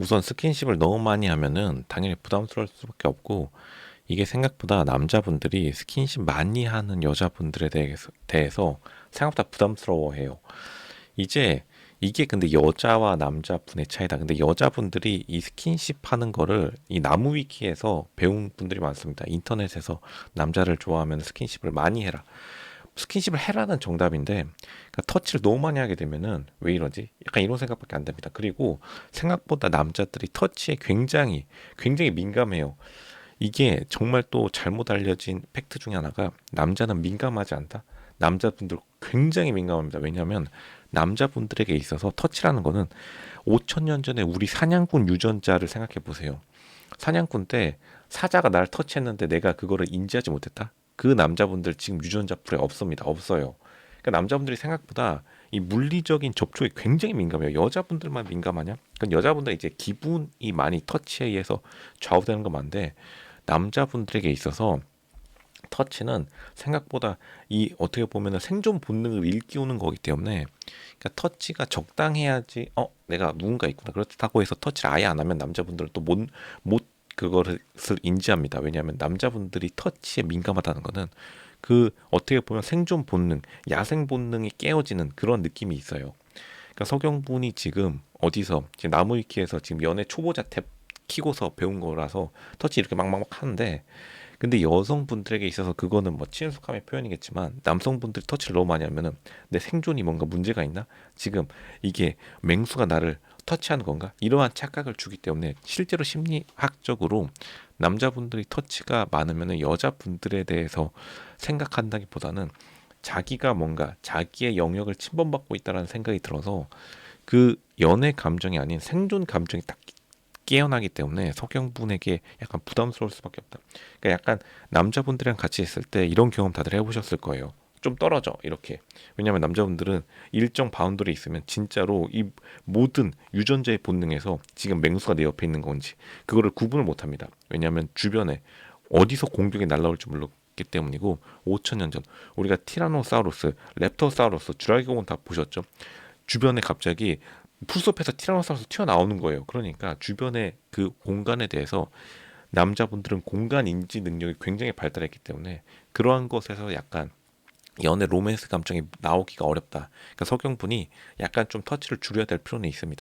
우선 스킨십을 너무 많이 하면은 당연히 부담스러울 수밖에 없고 이게 생각보다 남자분들이 스킨십 많이 하는 여자분들에 대해서, 대해서 생각보다 부담스러워해요. 이제 이게 근데 여자와 남자분의 차이다. 근데 여자분들이 이 스킨십 하는 거를 이 나무 위키에서 배운 분들이 많습니다. 인터넷에서 남자를 좋아하면 스킨십을 많이 해라. 스킨십을 해라는 정답인데 그러니까 터치를 너무 많이 하게 되면은 왜 이러지? 약간 이런 생각밖에 안 됩니다. 그리고 생각보다 남자들이 터치에 굉장히 굉장히 민감해요. 이게 정말 또 잘못 알려진 팩트 중에 하나가 남자는 민감하지 않다. 남자분들 굉장히 민감합니다. 왜냐하면 남자분들에게 있어서 터치라는 거는 5천 년 전에 우리 사냥꾼 유전자를 생각해 보세요. 사냥꾼 때 사자가 날 터치했는데 내가 그거를 인지하지 못했다. 그 남자분들 지금 유전자 풀에 없습니다. 없어요. 그러니까 남자분들이 생각보다 이 물리적인 접촉에 굉장히 민감해요. 여자분들만 민감하냐? 그건 여자분들 이제 기분이 많이 터치에 의해서 좌우되는 건 맞는데 남자분들에게 있어서 터치는 생각보다 이 어떻게 보면은 생존 본능을 일깨우는 거기 때문에 그러니까 터치가 적당해야지 어 내가 누군가 있구나 그렇다고 해서 터치를 아예 안 하면 남자분들은 또 못 못 그거를 인지합니다. 왜냐하면 남자분들이 터치에 민감하다는 거는 그 어떻게 보면 생존 본능 야생 본능이 깨어지는 그런 느낌이 있어요. 그러니까 석영분이 지금 어디서 지금 나무위키에서 지금 연애 초보자 탭 키고서 배운 거라서 터치 이렇게 막막막 하는데 근데 여성분들에게 있어서 그거는 뭐 친숙함의 표현이겠지만 남성분들이 터치를 너무 많이 하면은 내 생존이 뭔가 문제가 있나? 지금 이게 맹수가 나를 터치하는 건가? 이러한 착각을 주기 때문에 실제로 심리학적으로 남자분들이 터치가 많으면은 여자분들에 대해서 생각한다기보다는 자기가 뭔가 자기의 영역을 침범받고 있다라는 생각이 들어서 그 연애 감정이 아닌 생존 감정이 딱 깨어나기 때문에 석영분에게 약간 부담스러울 수밖에 없다. 그러니까 약간 남자분들이랑 같이 있을 때 이런 경험 다들 해보셨을 거예요. 좀 떨어져 이렇게. 왜냐하면 남자분들은 일정 바운더리 있으면 진짜로 이 모든 유전자의 본능에서 지금 맹수가 내 옆에 있는 건지 그거를 구분을 못합니다. 왜냐하면 주변에 어디서 공격이 날라올지 몰랐기 때문이고 5천 년 전 우리가 티라노사우루스, 랩터사우루스, 주라기공원 다 보셨죠? 주변에 갑자기 풀숲에서 티라노사우루스 튀어나오는 거예요. 그러니까 주변의 그 공간에 대해서 남자분들은 공간 인지 능력이 굉장히 발달했기 때문에 그러한 것에서 약간 연애 로맨스 감정이 나오기가 어렵다. 그러니까 석영분이 약간 좀 터치를 줄여야 될 필요는 있습니다.